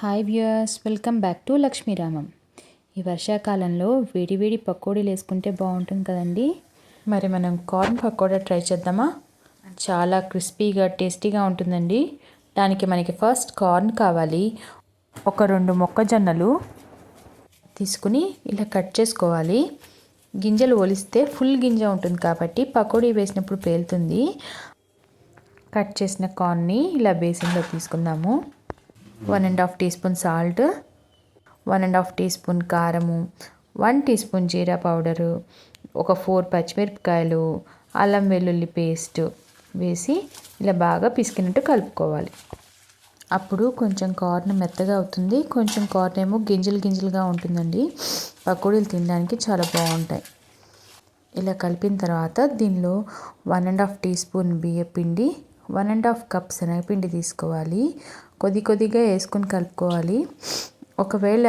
Hi viewers welcome back to Lakshmiramam ఈ వర్షాకాలంలో వేడి వేడి పకోడీలు వేసుకుంటే బాగుంటుంది కదండి? మరి మనం కార్న్ పకోడా ట్రై చేద్దామా? చాలా క్రిస్పీగా టేస్టీగా ఉంటుందండి. దానికి మనకి ఫస్ట్ కార్న్ కావాలి. ఒక రెండు మొక్కజొన్నలు తీసుకుని ఇలా కట్ చేసుకోవాలి. గింజలు ఒలిస్తే ఫుల్ గింజ ఉంటుంది కాబట్టి పకోడీ వేసినప్పుడు పేలుతుంది. కట్ చేసిన కార్న్ని ఇలా బేసిన్లో తీసుకుందాము. One and half teaspoon salt one and half teaspoon కారము వన్ టీ స్పూన్ జీరా పౌడరు ఒక ఫోర్ పచ్చిమిరపకాయలు అల్లం వెల్లుల్లి పేస్ట్ వేసి ఇలా బాగా పిసికినట్టు కలుపుకోవాలి. అప్పుడు కొంచెం కార్న్ మెత్తగా అవుతుంది. కొంచెం కార్న్ ఏమో గింజలు గింజలుగా ఉంటుందండి. పకోడీలు తినడానికి చాలా బాగుంటాయి. ఇలా కలిపిన తర్వాత దీనిలో one and half teaspoon బియ్య పిండి వన్ అండ్ హాఫ్ కప్ శనగపిండి తీసుకోవాలి. కొద్ది కొద్దిగా వేసుకొని కలుపుకోవాలి. ఒకవేళ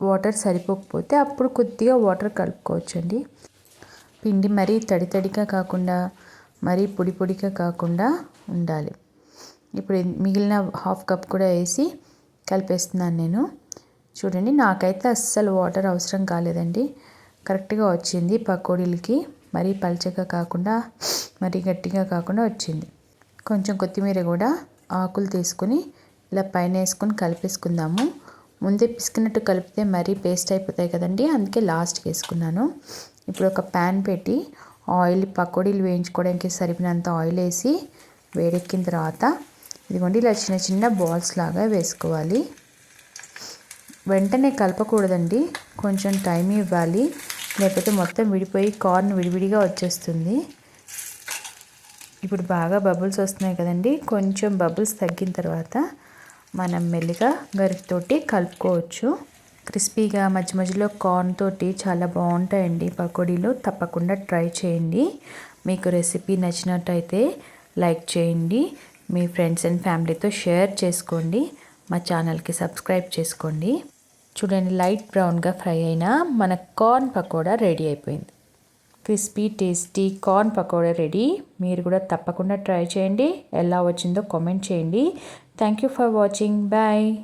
వాటర్ సరిపోకపోతే అప్పుడు కొద్దిగా వాటర్ కలుపుకోవచ్చండి. పిండి మరీ తడి తడిగా కాకుండా మరీ పొడి పొడిగా కాకుండా ఉండాలి. ఇప్పుడు మిగిలిన హాఫ్ కప్ కూడా వేసి కలిపేస్తున్నాను నేను. చూడండి నాకైతే అస్సలు వాటర్ అవసరం కాలేదండి. కరెక్ట్గా వచ్చింది పకోడీలకి. మరీ పల్చగా కాకుండా మరీ గట్టిగా కాకుండా వచ్చింది. కొంచెం కొత్తిమీర కూడా ఆకులు తీసుకుని ఇలా పైన వేసుకొని కలిపేసుకుందాము. ముందే పిసికినట్టు కలిపితే మరీ పేస్ట్ అయిపోతాయి కదండి అందుకే లాస్ట్కి వేసుకున్నాను. ఇప్పుడు ఒక ప్యాన్ పెట్టి ఆయిల్ పకోడీలు వేయించుకోవడానికి సరిపినంత ఆయిల్ వేసి వేడెక్కిన తర్వాత ఇదిగోండి ఇలా చిన్న చిన్న బాల్స్ లాగా వేసుకోవాలి. వెంటనే కలపకూడదండి కొంచెం టైం ఇవ్వాలి. లేకపోతే మొత్తం విడిపోయి కార్న్ విడివిడిగా వచ్చేస్తుంది. ఇప్పుడు బాగా బబుల్స్ వస్తున్నాయి కదండి. కొంచెం బబుల్స్ తగ్గిన తర్వాత మనం మెల్లిగా గరికతోటి కలుపుకోవచ్చు. క్రిస్పీగా మధ్య మధ్యలో కార్న్ తోటి చాలా బాగుంటాయండి. పకోడీలు తప్పకుండా ట్రై చేయండి. మీకు రెసిపీ నచ్చినట్టయితే లైక్ చేయండి. మీ ఫ్రెండ్స్ అండ్ ఫ్యామిలీతో షేర్ చేసుకోండి. మా ఛానల్కి సబ్స్క్రైబ్ చేసుకోండి. చూడండి లైట్ బ్రౌన్గా ఫ్రై అయినా మన కార్న్ పకోడా రెడీ అయిపోయింది. Crispy tasty corn pakoda ready. మీరు కూడా తప్పకుండా ట్రై చేయండి. ఎలా వచ్చిందో కామెంట్ చేయండి. Thank you for watching bye